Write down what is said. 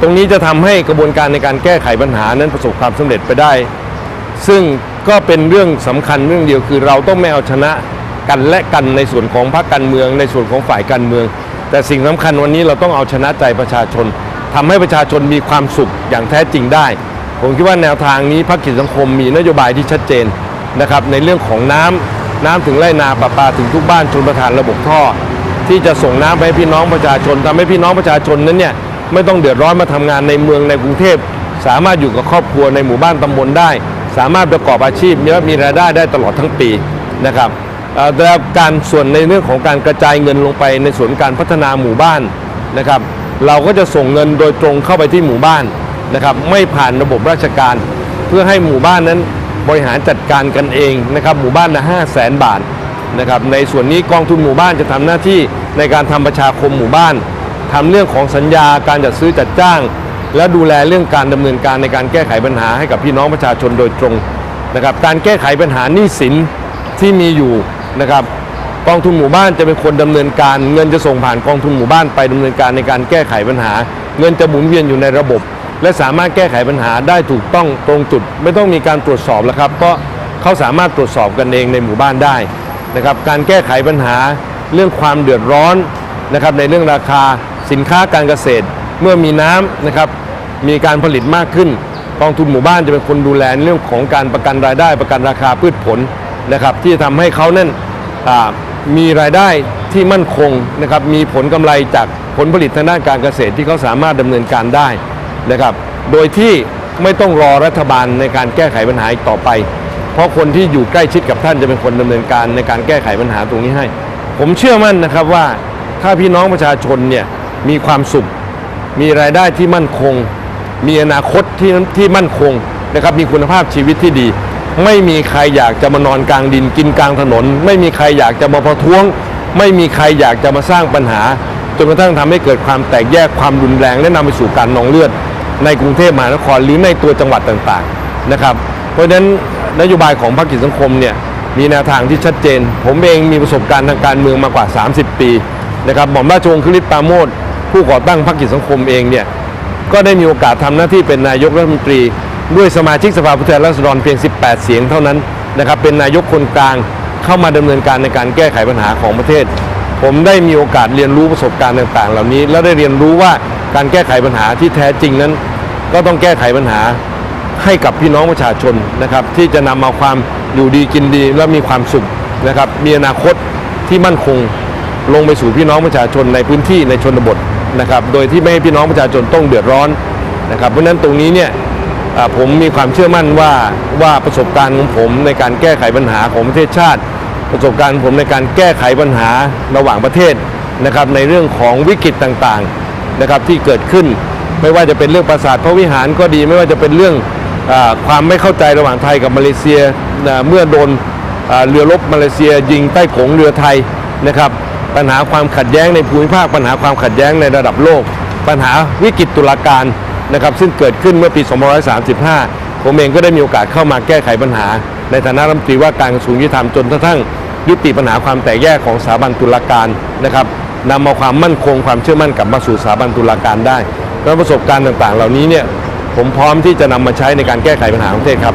ตรงนี้จะทำให้กระบวนการในการแก้ไขปัญหานั้นประสบความสำเร็จไปได้ ซึ่งก็เป็นเรื่องสำคัญเรื่องเดียวคือเราต้องไม่เอาชนะกันและกันในส่วนของพรรคการเมือง ในส่วนของฝ่ายการเมือง แต่สิ่งสำคัญวันนี้เราต้องเอาชนะใจประชาชนทำให้ประชาชนมีความสุขอย่างแท้จริงได้ ผมคิดว่าแนวทางนี้พรรคกิจสังคมมีนโยบายที่ชัดเจนนะครับในเรื่องของน้ำน้ำถึงไร่นาประปาถึงทุกบ้านชนประทานระบบท่อ ที่จะส่งน้ำไปให้พี่น้องประชาชนทำให้พี่น้องประชาชนนั้นเนี่ย ไม่ต้องเดือดร้อนมาทำงานในเมืองในกรุงเทพ สามารถอยู่กับครอบครัวในหมู่บ้านตำบลได้ สามารถประกอบอาชีพและมีรายได้ได้ตลอดทั้งปีนะครับเอ่การส่วนในเรื่องของการกระจายเงินลงไปในส่วนการพัฒนาหมู่บ้านนะครับ เราก็จะส่งเงินโดยตรงเข้าไปที่หมู่บ้านนะครับไม่ผ่านระบบราชการ เพื่อให้หมู่บ้านนั้นบริหารจัดการกันเองนะครับหมู่บ้านละห้าแสนบาทนะครับในส่วนนี้กองทุนหมู่บ้านจะทำหน้าที่ในการทำประชาคมหมู่บ้าน ทำเรื่องของสัญญาการจัดซื้อจัดจ้าง และดูแลเรื่องการดำเนินการในการแก้ไขปัญหาให้กับพี่น้องประชาชนโดยตรงนะครับการแก้ไขปัญหาหนี้สินที่มีอยู่นะครับกองทุนหมู่บ้านจะเป็นคนดำเนินการเงินจะส่งผ่านกองทุนหมู่บ้านไปดำเนินการในการแก้ไขปัญหา เงินจะหมุนเวียนอยู่ในระบบ และสามารถแก้ไขปัญหาได้ถูกต้องตรงจุด ไม่ต้องมีการตรวจสอบแล้วครับเพราะเขาสามารถตรวจสอบกันเองในหมู่บ้านได้นะครับการแก้ไขปัญหาเรื่องความเดือดร้อนนะครับในเรื่องราคา สินค้าการเกษตรเมื่อมีน้ำนะครับมีการผลิตมากขึ้นกองทุนหมู่บ้านจะเป็นคนดูแลในเรื่องของการประกันรายได้ประกันราคาพืชผลนะครับที่จะทำให้เขานั่นมีรายได้ที่มั่นคงนะครับมีผลกำไรจากผลผลิตทางด้านการเกษตรที่เขาสามารถดำเนินการได้นะครับโดยที่ไม่ต้องรอรัฐบาลในการแก้ไขปัญหาอีกต่อไป เพราะคนที่อยู่ใกล้ชิดกับท่านจะเป็นคนดำเนินการในการแก้ไขปัญหาตรงนี้ให้ ผมเชื่อมั่นนะครับว่าถ้าพี่น้องประชาชนเนี่ย มีความสุข มีรายได้ที่มั่นคง มีอนาคตที่ที่มั่นคงนะครับมีคุณภาพชีวิตที่ดี ไม่มีใครอยากจะมานอนกลางดินกินกลางถนน ไม่มีใครอยากจะมาประท้วง ไม่มีใครอยากจะมาสร้างปัญหาจนกระทั่งทำให้เกิดความแตกแยกความรุนแรงและนำไปสู่การนองเลือด ในกรุงเทพมหานครหรือในตัวจังหวัดต่างๆนะครับเพราะฉะนั้นนโยบายของพรรคกิจสังคมเนี่ยมีแนวทางที่ชัดเจน ผมเองมีประสบการณ์ทางการเมืองมากว่า 30 ปีนะครับหม่อมราชวงศ์คริสปาโมท ผู้ก่อตั้งพรรคกิจสังคมเองเนี่ยก็ได้มีโอกาสทำหน้าที่เป็นนายกรัฐมนตรี ด้วยสมาชิกสภาผู้แทนราษฎรเพียง 18 เสียงเท่านั้นนะครับเป็นนายกคนกลางเข้ามาดำเนินการในการแก้ไขปัญหาของประเทศ ผมได้มีโอกาสเรียนรู้ประสบการณ์ต่าง ๆ เหล่านี้ แล้วได้เรียนรู้ว่าการแก้ไขปัญหาที่แท้จริงนั้น ก็ต้องแก้ไขปัญหาให้กับพี่น้องประชาชนนะครับที่จะนำเอาความอยู่ดีกินดีและมีความสุขนะครับมีอนาคตที่มั่นคงลงไปสู่พี่น้องประชาชนในพื้นที่ในชนบท นะครับโดยที่ไม่ให้พี่น้องประชาชนต้องเดือดร้อนนะครับเพราะฉะนั้นตรงนี้เนี่ยผมมีความเชื่อมั่นว่าว่าประสบการณ์ของผมในการแก้ไขปัญหาของประเทศชาติ ประสบการณ์ผมในการแก้ไขปัญหาระหว่างประเทศนะครับในเรื่องของวิกฤตต่างๆนะครับที่เกิดขึ้น ไม่ว่าจะเป็นเรื่องปราสาทพระวิหารก็ดี ไม่ว่าจะเป็นเรื่องอความไม่เข้าใจระหว่างไทยกับมาเลเซียเมื่อโดนเรือรบมาเลเซีย ยิงใต้โขงเรือไทยนะครับ ปัญหาความขัดแย้งในภูมิภาค ปัญหาความขัดแย้งในระดับโลก ปัญหาวิกฤตตุลาการนะครับซึ่งเกิดขึ้นเมื่อปี 2535 ผมเองก็ได้มีโอกาสเข้ามาแก้ไขปัญหา ในฐานะรัฐมนตรีว่าการกระทรวงยุติธรรมจนกระทั่งยุติปัญหาความแตกแยกของสถาบันตุลาการนะครับนำเอาความมั่นคงความเชื่อมั่นกลับมาสู่สถาบันตุลาการได้ และประสบการณ์ต่างๆ เหล่านี้เนี่ยผมพร้อมที่จะนำมาใช้ในการแก้ไขปัญหาของประเทศครับ